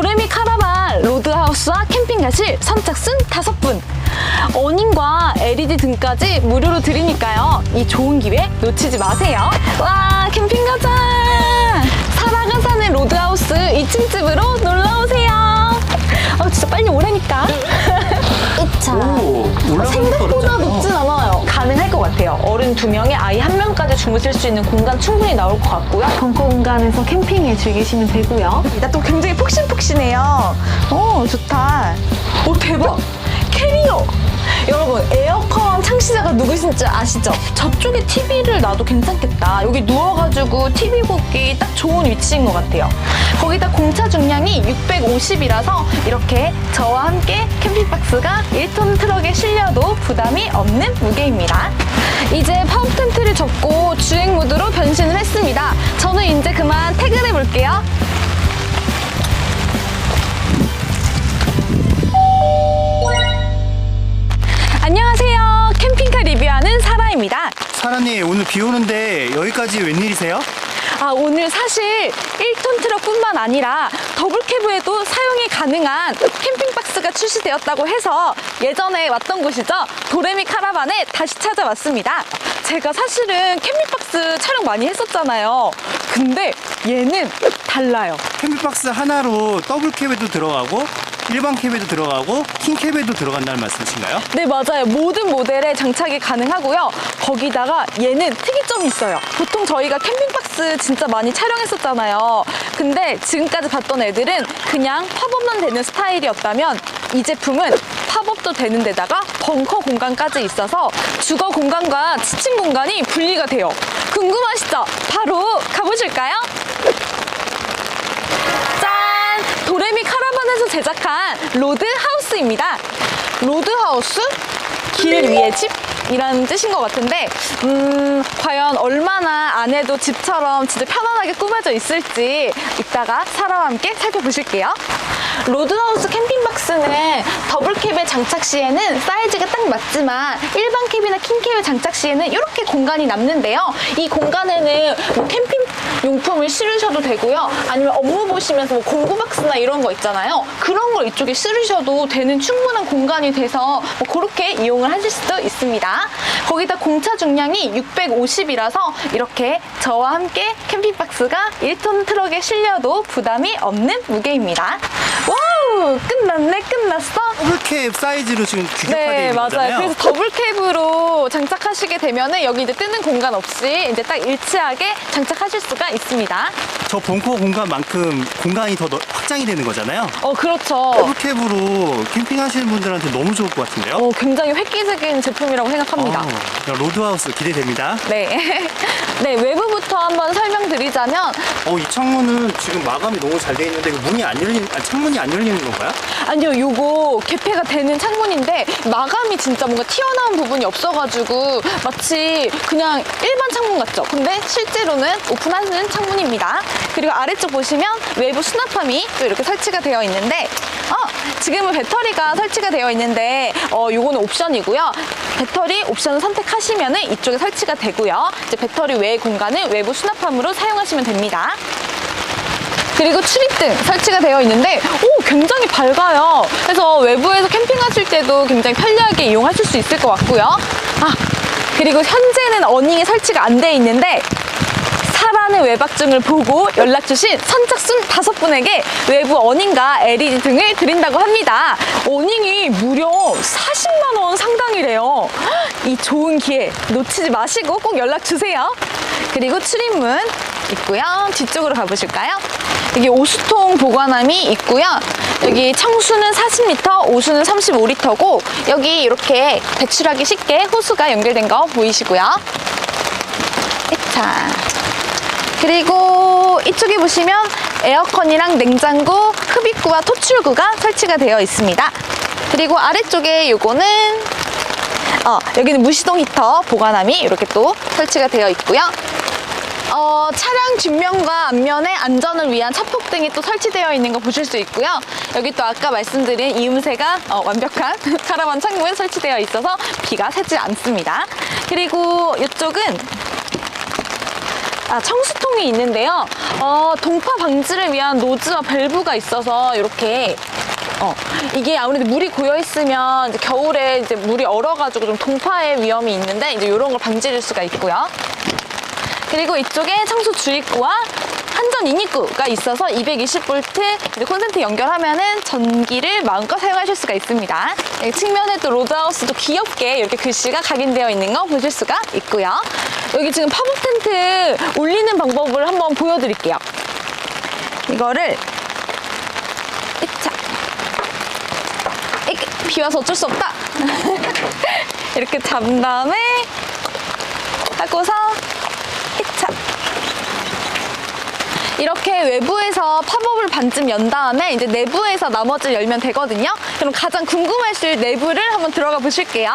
도레미 카라반 로드하우스와 캠핑 가실 선착순 다섯 분 어닝과 LED 등까지 무료로 드리니까요. 이 좋은 기회 놓치지 마세요. 와 캠핑 가자. 사라가 사는 로드하우스 2층 집으로 놀러 오세요. 어 진짜 빨리 오라니까. 이차. 오, 올라가는 생각보다. 높진 않아요. 가능할 것 같아요. 어른 두 명에 아이 한 명까지 주무실 수 있는 공간 충분히 나올 것 같고요. 벙커 공간에서 캠핑에 즐기시면 되고요. 일단 또 굉장히 폭신폭신해 누구신지 아시죠? 저쪽에 TV를 놔도 괜찮겠다. 여기 누워가지고 TV 보기 딱 좋은 위치인 것 같아요. 거기다 공차 중량이 650이라서 이렇게 저와 함께 캠핑박스가 1톤 트럭에 실려도 부담이 없는 무게입니다. 이제 파업 텐트를 접고 주행 모드로 변신을 했습니다. 저는 이제 그만 퇴근해 볼게요. 사라님 오늘 비 오는데 여기까지 웬일이세요? 아, 오늘 사실 1톤 트럭뿐만 아니라 더블 캐브에도 사용이 가능한 캠핑박스가 출시되었다고 해서 예전에 왔던 곳이죠. 도레미 카라반에 다시 찾아왔습니다. 제가 사실은 캠핑박스 촬영 많이 했었잖아요. 근데 얘는 달라요. 캠핑박스 하나로 더블 캡에도 들어가고 일반 캡에도 들어가고 킹 캡에도 들어간다는 말씀이신가요? 네, 맞아요. 모든 모델에 장착이 가능하고요. 거기다가 얘는 특이점이 있어요. 보통 저희가 캠핑박스 진짜 많이 촬영했었잖아요. 근데 지금까지 봤던 애들은 그냥 팝업만 되는 스타일이었다면 이 제품은 팝업도 되는 데다가 벙커 공간까지 있어서 주거 공간과 치침 공간이 분리가 돼요. 궁금하시죠? 바로 가보실까요? 짠! 카라반에서 제작한 로드하우스입니다. 로드하우스? 길 위의 집? 이라는 뜻인 것 같은데, 음, 과연 얼마나 안에도 집처럼 진짜 편안하게 꾸며져 있을지 이따가 사라와 함께 살펴보실게요. 로드하우스 캠핑박스는 더블캡에 장착 시에는 사이즈가 딱 맞지만 일반 캡이나 킹캡에 장착 시에는 이렇게 공간이 남는데요. 이 공간에는 뭐 캠핑 용품을 실으셔도 되고요. 아니면 업무 보시면서 뭐 공구박스나 이런 거 있잖아요. 그런 걸 이쪽에 실으셔도 되는 충분한 공간이 돼서 뭐 그렇게 이용을 하실 수도 있습니다. 거기다 공차 중량이 650이라서 이렇게 저와 함께 캠핑박스가 1톤 트럭에 실려도 부담이 없는 무게입니다. 와우! 끝났네, 끝났어. 더블 캡 사이즈로 지금 규격화되어 네, 있는 맞아요. 거잖아요. 그래서 더블 캡으로 장착하시게 되면은 여기 이제 뜨는 공간 없이 이제 딱 일치하게 장착하실 수가 있습니다. 저 벙커 공간만큼 공간이 더 넓- 확장이 되는 거잖아요. 어, 그렇죠. 더블 캡으로 캠핑하시는 분들한테 너무 좋을 것 같은데요. 어, 굉장히 획기적인 제품이라고 생각합니다. 어, 로드하우스 기대됩니다. 네. 네, 외부부터 한번 설명드리자면, 어, 이 창문은 지금 마감이 너무 잘 돼 있는데 이거 문이 안 열리는, 아, 창문이 안 열리는 건가요? 아니요, 요거 개폐가 되는 창문인데, 마감이 진짜 뭔가 튀어나온 부분이 없어가지고, 마치 그냥 일반 창문 같죠? 근데 실제로는 오픈하는 창문입니다. 그리고 아래쪽 보시면 외부 수납함이 또 이렇게 설치가 되어 있는데, 어, 지금은 배터리가 설치가 되어 있는데, 어, 요거는 옵션이고요. 배터리 옵션을 선택하시면은 이쪽에 설치가 되고요. 이제 배터리 외의 공간은 외부 수납함으로 사용하시면 됩니다. 그리고 출입등 설치가 되어 있는데 오 굉장히 밝아요. 그래서 외부에서 캠핑하실 때도 굉장히 편리하게 이용하실 수 있을 것 같고요. 아 그리고 현재는 어닝이 설치가 안 돼 있는데 사라는 외박증을 보고 연락 주신 선착순 다섯 분에게 외부 어닝과 LED 등을 드린다고 합니다. 어닝이 무려 40만 원 상당이래요. 이 좋은 기회 놓치지 마시고 꼭 연락 주세요. 그리고 출입문 있고요. 뒤쪽으로 가보실까요? 여기 오수통 보관함이 있고요. 여기 청수는 40리터, 오수는 35리터고 여기 이렇게 배출하기 쉽게 호수가 연결된 거 보이시고요. 자, 그리고 이쪽에 보시면 에어컨이랑 냉장고, 흡입구와 토출구가 설치가 되어 있습니다. 그리고 아래쪽에 요거는 어, 여기는 무시동 히터 보관함이 이렇게 또 설치가 되어 있고요. 어, 차량 뒷면과 앞면에 안전을 위한 차폭 등이 또 설치되어 있는 거 보실 수 있고요. 여기 또 아까 말씀드린 이음새가 어, 완벽한 카라반 창문에 설치되어 있어서 비가 새지 않습니다. 그리고 이쪽은 아, 청수통이 있는데요. 어, 동파 방지를 위한 노즈와 밸브가 있어서 이렇게 어, 이게 아무래도 물이 고여 있으면 겨울에 이제 물이 얼어가지고 좀 동파의 위험이 있는데 이제 이런 걸 방지할 수가 있고요. 그리고 이쪽에 청소 주입구와 한전 인입구가 있어서 220V 콘센트 연결하면은 전기를 마음껏 사용하실 수가 있습니다. 여기 측면에도 로드하우스도 귀엽게 이렇게 글씨가 각인되어 있는 거 보실 수가 있고요. 여기 지금 팝업 텐트 올리는 방법을 한번 보여드릴게요. 이거를 비 와서 어쩔 수 없다. 이렇게 잡은 다음에 하고서 이차 이렇게 외부에서 팝업을 반쯤 연 다음에 이제 내부에서 나머지를 열면 되거든요. 그럼 가장 궁금하실 내부를 한번 들어가 보실게요.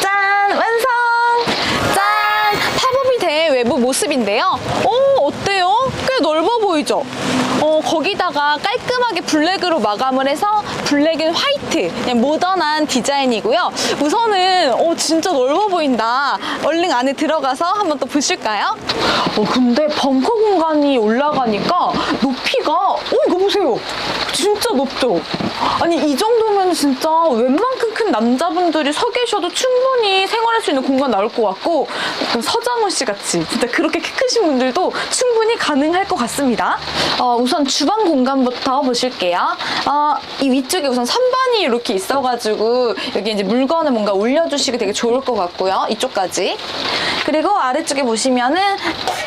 짠! 완성! 짠! 팝업이 된 외부 모습인데요. 오, 어때요? 꽤 넓어 보이죠? 어, 거기다가 깔끔하게 블랙으로 마감을 해서 블랙 앤 화이트, 그냥 모던한 디자인이고요. 우선은, 어, 진짜 넓어 보인다. 얼른 안에 들어가서 한번 또 보실까요? 어, 근데 벙커 공간이 올라가니까 높이가, 어, 이거 보세요. 진짜 높죠? 아니, 이 정도면 진짜 웬만큼 큰 남자분들이 서 계셔도 충분히 생활할 수 있는 공간 나올 것 같고, 서장훈 씨 같이 진짜 그렇게 키 크신 분들도 충분히 가능할 것 같습니다. 어, 우선 주방 공간부터 보실게요. 어, 이 위쪽에 우선 선반이 이렇게 있어가지고, 여기 이제 물건을 뭔가 올려주시기 되게 좋을 것 같고요. 이쪽까지. 그리고 아래쪽에 보시면은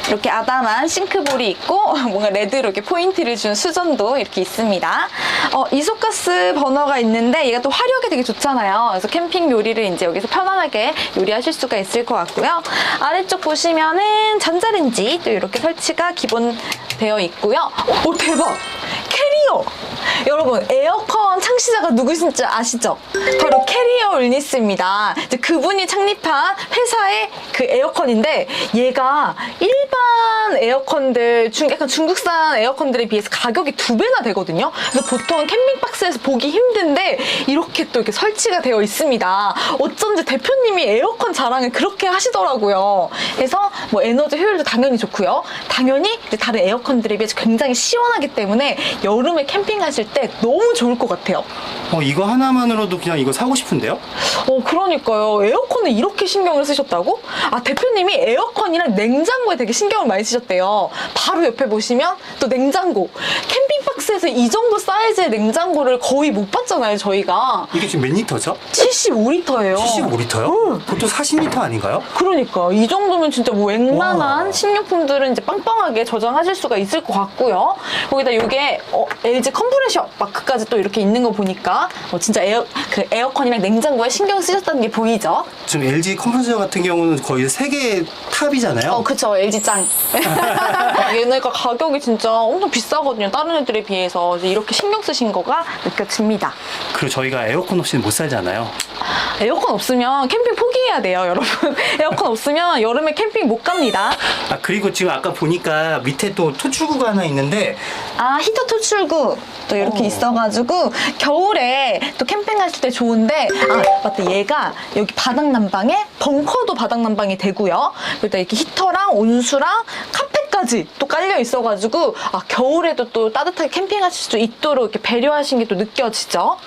이렇게 아담한 싱크볼이 있고, 뭔가 레드로 이렇게 포인트를 준 수전도 이렇게 있습니다. 어, 이소가스 버너가 있는데 얘가 또 화력이 되게 좋잖아요. 그래서 캠핑 요리를 이제 여기서 편안하게 요리하실 수가 있을 것 같고요. 아래쪽 보시면은 전자레인지 또 이렇게 설치가 기본 되어 있고요. 오 대박! 캐리어! 여러분 에어컨 창시자가 누구신지 아시죠? 바로 캐리어 울니스입니다. 이제 그분이 창립한 회사의 그 에어컨인데 얘가 일반 에어컨들 중 약간 중국산 에어컨들에 비해서 가격이 두 배나 되거든요. 그래서 보통 캠핑박스에서 보기 힘든데 이렇게 또 이렇게 설치가 되어 있습니다. 어쩐지 대표님이 에어컨 자랑을 그렇게 하시더라고요. 그래서 뭐 에너지 효율도 당연히 좋고요. 당연히 다른 에어컨들에 비해서 굉장히 시원하기 때문에 여름 에 캠핑하실 때 너무 좋을 것 같아요. 어, 이거 하나만으로도 그냥 이거 사고 싶은데요? 어, 그러니까요. 에어컨을 이렇게 신경을 쓰셨다고? 아, 대표님이 에어컨이랑 냉장고에 되게 신경을 많이 쓰셨대요. 바로 옆에 보시면 또 냉장고. 캠핑박스에서 이 정도 사이즈의 냉장고를 거의 못 봤잖아요, 저희가. 이게 지금 몇 리터죠? 75리터예요. 75리터요? 보통 40리터 아닌가요? 그러니까 이 정도면 진짜 뭐 웬만한 와. 식료품들은 이제 빵빵하게 저장하실 수가 있을 것 같고요. 거기다 이게 어, LG 컴프레셔 마크까지 또 이렇게 있는 거 보니까 어, 진짜 에어 그 에어컨이랑 냉장고에 신경 쓰셨다는 게 보이죠? 지금 LG 컴프레서 같은 경우는 거의 세계 탑이잖아요. 어, 그쵸. LG 짱. 얘네가 가격이 진짜 엄청 비싸거든요. 다른 애들에 비해서 이렇게 신경 쓰신 거가 느껴집니다. 그리고 저희가 에어컨 없이는 못 살잖아요. 에어컨 없으면 캠핑 포기해야 돼요, 여러분. 에어컨 없으면 여름에 캠핑 못 갑니다. 아 그리고 지금 아까 보니까 밑에 또 토출구가 하나 있는데 아, 히터 토출구 또 이렇게 어. 있어가지고 겨울에 또 캠핑 하실 때 좋은데 아, 맞다. 얘가 여기 바닥 난방에 벙커도 바닥 난방이 되고요. 그리고 이렇게 히터랑 온수랑 카펫 까지 또 깔려 있어가지고 아, 겨울에도 또 따뜻하게 캠핑하실 수 있도록 이렇게 배려하신 게 또 느껴지죠.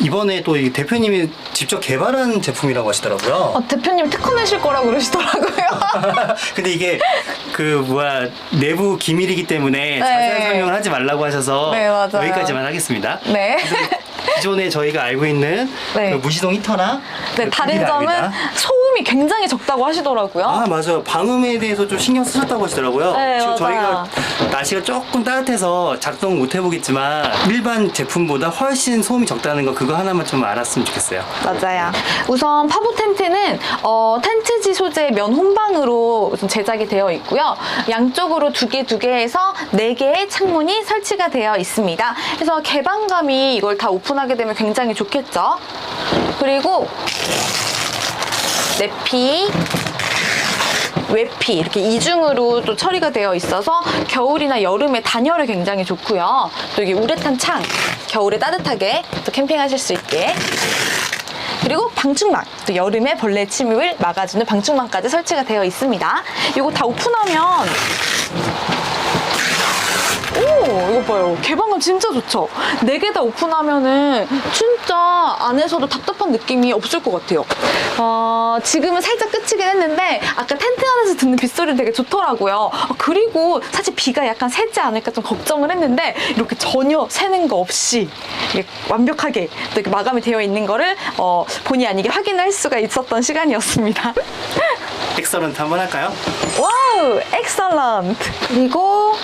이번에 또 이 대표님이 직접 개발한 제품이라고 하시더라고요. 아, 대표님 특허 내실 거라고 그러시더라고요. 근데 이게 그 뭐야 내부 기밀이기 때문에 자세한 설명을 하지 말라고 하셔서 네, 맞아요. 여기까지만 하겠습니다. 네. 기존에 저희가 알고 있는 네. 그 무시동 히터나 네, 그 다른 점은 아 소음이 굉장히 적다고 하시더라고요. 아 맞아요 방음에 대해서 좀 신경 쓰셨다고 하시더라고요 네, 지금 맞아요. 저희가 날씨가 조금 따뜻해서 작동 못 해보겠지만 일반 제품보다 훨씬 소음이 적다는 거 그거 하나만 좀 알았으면 좋겠어요 맞아요. 우선 파보 텐트는 어, 텐트지 소재 면 혼방으로 우선 제작이 되어 있고요. 양쪽으로 두 개 두개 해서 네 개의 창문이 설치가 되어 있습니다. 그래서 개방감이 이걸 다 오픈하게 되면 굉장히 좋겠죠. 그리고 내피 외피 이렇게 이중으로 또 처리가 되어 있어서 겨울이나 여름에 단열에 굉장히 좋고요. 또 이게 우레탄 창 겨울에 따뜻하게 또 캠핑하실 수 있게. 그리고 방충망, 또 여름에 벌레 침입을 막아주는 방충망까지 설치가 되어 있습니다. 이거 다 오픈하면 오, 이거 봐요. 개방감 진짜 좋죠? 네개다 오픈하면은 진짜 안에서도 답답한 느낌이 없을 것 같아요. 어, 지금은 살짝 끝이긴 했는데 아까 텐트 안에서 듣는 빗소리 되게 좋더라고요. 어, 그리고 사실 비가 약간 새지 않을까 좀 걱정을 했는데 이렇게 전혀 새는 거 없이 이렇게 완벽하게 또 이렇게 마감이 되어 있는 거를 어, 본의 아니게 확인할 수가 있었던 시간이었습니다. 엑설런트 한번 할까요? 와우, 엑설런트. 그리고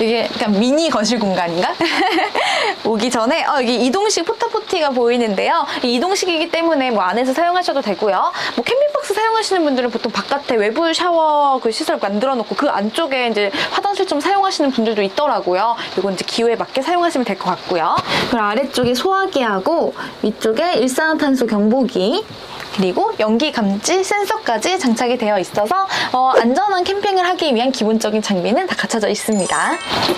이게 약간 미니 거실 공간인가? 오기 전에 어, 여기 이동식 포타포티가 보이는데요. 이 이동식이기 때문에 뭐 안에서 사용하셔도 되고요. 뭐 캠핑박스 사용하시는 분들은 보통 바깥에 외부 샤워 그 시설 만들어 놓고 그 안쪽에 이제 화장실 좀 사용하시는 분들도 있더라고요. 이건 이제 기호에 맞게 사용하시면 될 것 같고요. 그리고 아래쪽에 소화기하고 위쪽에 일산화탄소 경보기 그리고 연기 감지 센서까지 장착이 되어 있어서 어, 안전한 캠핑을 하기 위한 기본적인 장비는 다 갖춰져 있습니다.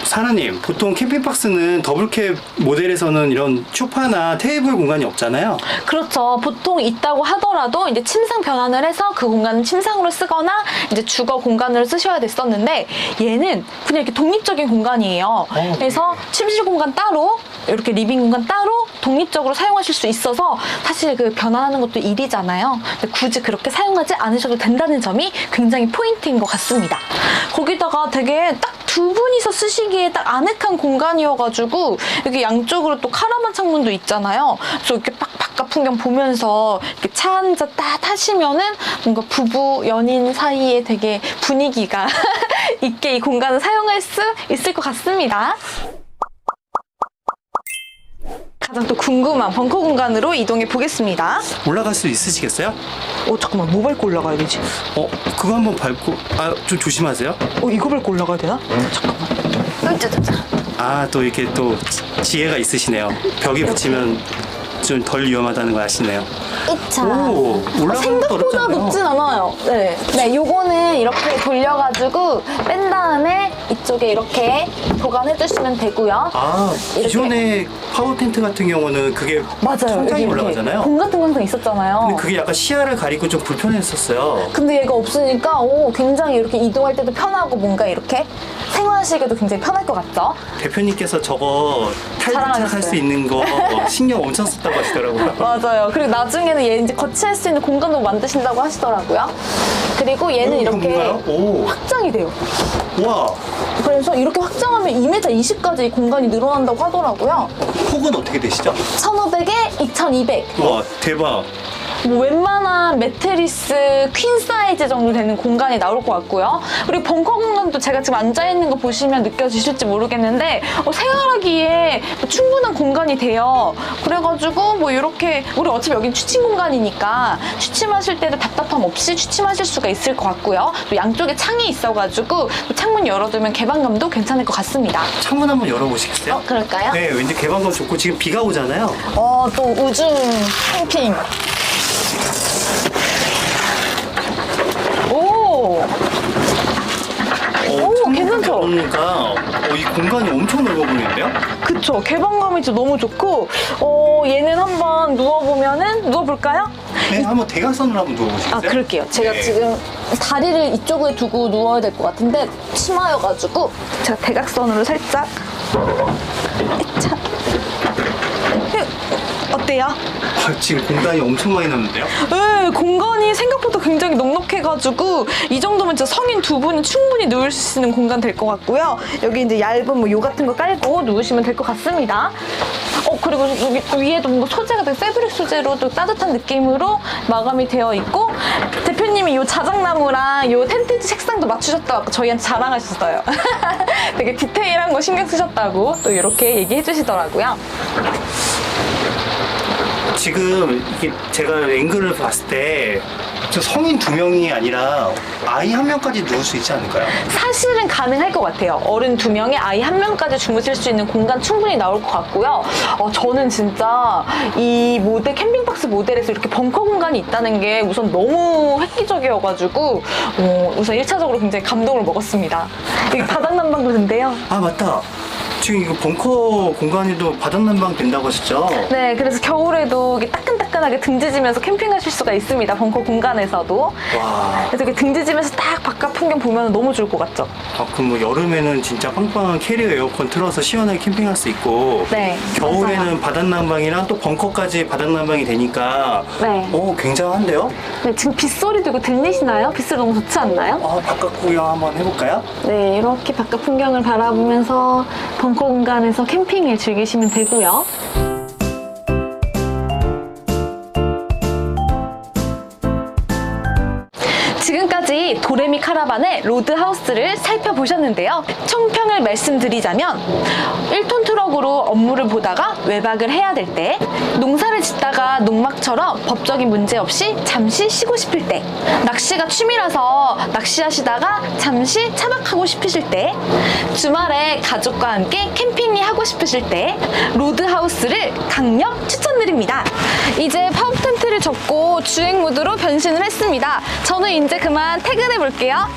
사나님, 보통 캠핑박스는 더블캡 모델에서는 이런 쇼파나 테이블 공간이 없잖아요. 그렇죠. 보통 있다고 하더라도 이제 침상 변환을 해서 그 공간을 침상으로 쓰거나 이제 주거 공간으로 쓰셔야 됐었는데 얘는 그냥 이렇게 독립적인 공간이에요. 그래서 침실 공간 따로 이렇게 리빙 공간 따로 독립적으로 사용하실 수 있어서 사실 그 변환하는 것도 일이잖아요. 근데 굳이 그렇게 사용하지 않으셔도 된다는 점이 굉장히 포인트인 것 같습니다. 거기다가 되게 딱 두 분이서 쓰시기에 딱 아늑한 공간이어가지고 여기 양쪽으로 또 카라반 창문도 있잖아요. 그래서 이렇게 막 바깥 풍경 보면서 이렇게 차 한 잔딱 타시면은 뭔가 부부 연인 사이에 되게 분위기가 있게 이 공간을 사용할 수 있을 것 같습니다. 가장 또 궁금한 벙커 공간으로 이동해 보겠습니다. 올라갈 수 있으시겠어요? 어 잠깐만 뭐 밟고 올라가야 되지? 어, 그거 한번 밟고, 아, 좀 조심하세요. 어 이거 밟고 올라가야 되나? 잠깐만. 으짜짜짜. 아, 또 이렇게 또 지- 지혜가 있으시네요. 벽에 붙이면 좀 덜 위험하다는 걸 아시네요. 이차. 오, 올라가는 것도 생각보다 어렵지 않아요. 높진 않아요. 네. 네, 요거는 이렇게 돌려가지고 뺀 다음에 이쪽에 이렇게 보관해 주시면 되고요. 아, 이렇게. 기존의 파워 텐트 같은 경우는 그게 맞아요. 천장이 이렇게 올라가잖아요. 공 같은 거 항상 있었잖아요. 근데 그게 약간 시야를 가리고 좀 불편했었어요. 근데 얘가 없으니까 오, 굉장히 이렇게 이동할 때도 편하고 뭔가 이렇게 생활하시기도 굉장히 편할 것 같죠? 대표님께서 저거 탈부착 할 자랑하셨어요. 수 있는 거 신경 엄청 썼다고 하시더라고요. 맞아요. 그리고 나중에는 얘 이제 거치할 수 있는 공간도 만드신다고 하시더라고요. 그리고 얘는 이렇게 뭔가요? 오, 확장이 돼요. 와, 그래서 이렇게 확장하면 2m 20까지 공간이 늘어난다고 하더라고요. 폭은 어떻게 되시죠? 1500에 2200. 와, 대박. 뭐 웬만한 매트리스 퀸 사이즈 정도 되는 공간이 나올 것 같고요. 그리고 벙커 공간도 제가 지금 앉아 있는 거 보시면 느껴지실지 모르겠는데 어, 생활하기에 뭐 충분한 공간이 돼요. 그래가지고 뭐 이렇게 우리 어차피 여긴 취침 공간이니까 취침하실 때도 답답함 없이 취침하실 수가 있을 것 같고요. 또 양쪽에 창이 있어가지고 또 창문 열어두면 개방감도 괜찮을 것 같습니다. 창문 한번 열어보시겠어요? 어, 그럴까요? 네, 왠지 개방감 좋고 지금 비가 오잖아요. 어, 또 우중 캠핑. 오! 어, 오, 괜찮죠? 열어놓으니까 어, 이 공간이 엄청 넓어 보이는데요? 그쵸. 개방감이 진짜 너무 좋고, 어, 얘는 한번 누워보면은, 누워볼까요? 네, 한번 대각선으로 한번 누워보시겠어요? 아, 그럴게요. 제가 네. 지금 다리를 이쪽에 두고 누워야 될 것 같은데, 치마여가지고, 제가 대각선으로 살짝. 자. 어때요? 아, 지금 공간이 엄청 많이 남는데요? 네, 공간이 생각보다 굉장히 넉넉해가지고 이 정도면 진짜 성인 두 분이 충분히 누울 수 있는 공간 될 것 같고요. 여기 이제 얇은 뭐 요 같은 거 깔고 누우시면 될 것 같습니다. 어 그리고 여기 위에도 뭔가 소재가 되게 패브릭 소재로 또 따뜻한 느낌으로 마감이 되어 있고 대표님이 요 자작나무랑 요 텐트 색상도 맞추셨다고 저희한테 자랑하셨어요. 되게 디테일한 거 신경 쓰셨다고 또 이렇게 얘기해 주시더라고요. 지금 이게 제가 앵글을 봤을 때 저 성인 두 명이 아니라 아이 한 명까지 누울 수 있지 않을까요? 사실은 가능할 것 같아요. 어른 두 명에 아이 한 명까지 주무실 수 있는 공간 충분히 나올 것 같고요. 어, 저는 진짜 이 모델, 캠핑박스 모델에서 이렇게 벙커 공간이 있다는 게 우선 너무 획기적이어가지고, 어, 우선 1차적으로 굉장히 감동을 먹었습니다. 여기 바닥 난방도 된대요. 아 맞다. 지금 이거 벙커 공간에도 바닥난방 된다고 하셨죠? 네, 그래서 겨울에도 이게 따끈 따끈하게 등지지면서 캠핑하실 수가 있습니다. 벙커 공간에서도. 와. 그래서 이렇게 등지지면서 딱 바깥 풍경 보면 너무 좋을 것 같죠? 아, 그럼 뭐 여름에는 진짜 빵빵한 캐리어 에어컨 틀어서 시원하게 캠핑할 수 있고 네, 겨울에는 바닥난방이랑 또 벙커까지 바닥난방이 되니까 네. 오 굉장한데요? 네, 지금 빗소리도 이거 들리시나요? 빗소리 너무 좋지 않나요? 아 바깥 구경 한번 해볼까요? 네, 이렇게 바깥 풍경을 바라보면서 벙커 공간에서 캠핑을 즐기시면 되고요. 지금까지 도레미 카라반의 로드하우스를 살펴보셨는데요. 총평을 말씀드리자면 1톤 트럭으로 업무를 보다가 외박을 해야 될 때, 농사를 짓다가 농막처럼 법적인 문제 없이 잠시 쉬고 싶을 때, 낚시가 취미라서 낚시하시다가 잠시 차박하고 싶으실 때, 주말에 가족과 함께 캠핑이 하고 싶으실 때, 로드하우스를 강력 추천드립니다. 이제 파업 텐트를 접고 주행 모드로 변신을 했습니다. 저는 이제 그만 퇴근해 볼게요.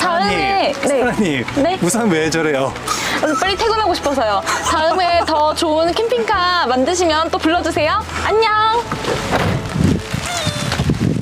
다음에 네. 사장님 네? 우산 왜 저래요? 오늘 빨리 퇴근하고 싶어서요. 다음에 더 좋은 캠핑카 만드시면 또 불러주세요. 안녕.